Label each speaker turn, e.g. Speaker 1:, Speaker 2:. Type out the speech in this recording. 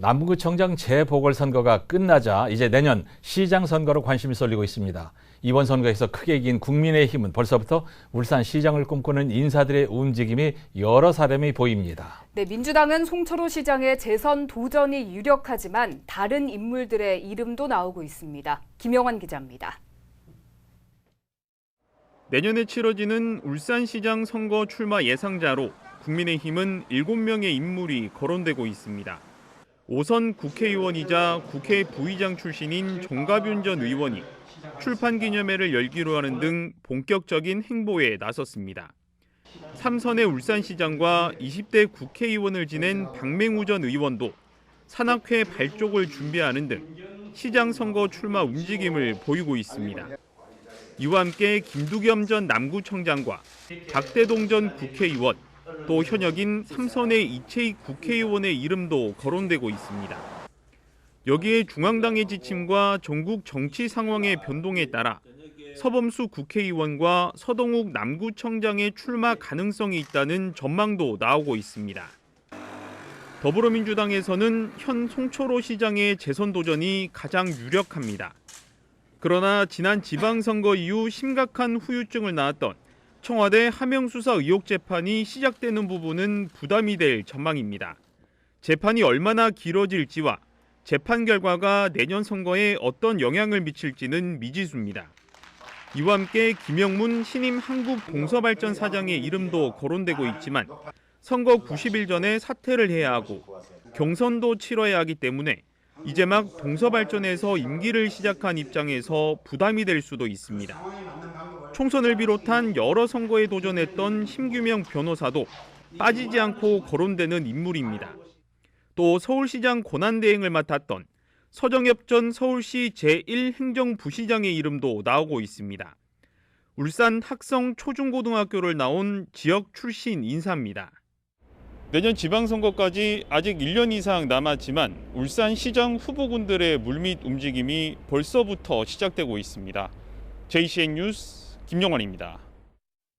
Speaker 1: 남구청장 재보궐선거가 끝나자 이제 내년 시장 선거로 관심이 쏠리고 있습니다. 이번 선거에서 크게 이긴 국민의힘은 벌써부터 울산 시장을 꿈꾸는 인사들의 움직임이 여러 사람이 보입니다.
Speaker 2: 네, 민주당은 송철호 시장의 재선 도전이 유력하지만 다른 인물들의 이름도 나오고 있습니다. 김영환 기자입니다.
Speaker 3: 내년에 치러지는 울산시장 선거 출마 예상자로 국민의힘은 7명의 인물이 거론되고 있습니다. 오선 국회의원이자 국회 부의장 출신인 정가윤 전 의원이 출판 기념회를 열기로 하는 등 본격적인 행보에 나섰습니다. 삼선의 울산시장과 20대 국회의원을 지낸 박맹우 전 의원도 산악회 발족을 준비하는 등 시장 선거 출마 움직임을 보이고 있습니다. 이와 함께 김두겸 전 남구청장과 박대동 전 국회의원, 또 현역인 삼선의 이채익 국회의원의 이름도 거론되고 있습니다. 여기에 중앙당의 지침과 전국 정치 상황의 변동에 따라 서범수 국회의원과 서동욱 남구청장의 출마 가능성이 있다는 전망도 나오고 있습니다. 더불어민주당에서는 현 송철호 시장의 재선 도전이 가장 유력합니다. 그러나 지난 지방선거 이후 심각한 후유증을 낳았던 청와대 하명 수사 의혹 재판이 시작되는 부분은 부담이 될 전망입니다. 재판이 얼마나 길어질지와 재판 결과가 내년 선거에 어떤 영향을 미칠지는 미지수입니다. 이와 함께 김영문 신임 한국동서발전 사장의 이름도 거론되고 있지만 선거 90일 전에 사퇴를 해야 하고 경선도 치러야 하기 때문에 이제 막 동서발전에서 임기를 시작한 입장에서 부담이 될 수도 있습니다. 총선을 비롯한 여러 선거에 도전했던 심규명 변호사도 빠지지 않고 거론되는 인물입니다. 또 서울시장 권한대행을 맡았던 서정엽 전 서울시 제1행정부시장의 이름도 나오고 있습니다. 울산 학성 초중고등학교를 나온 지역 출신 인사입니다. 내년 지방선거까지 아직 1년 이상 남았지만 울산시장 후보군들의 물밑 움직임이 벌써부터 시작되고 있습니다. JCN 뉴스 김영환입니다.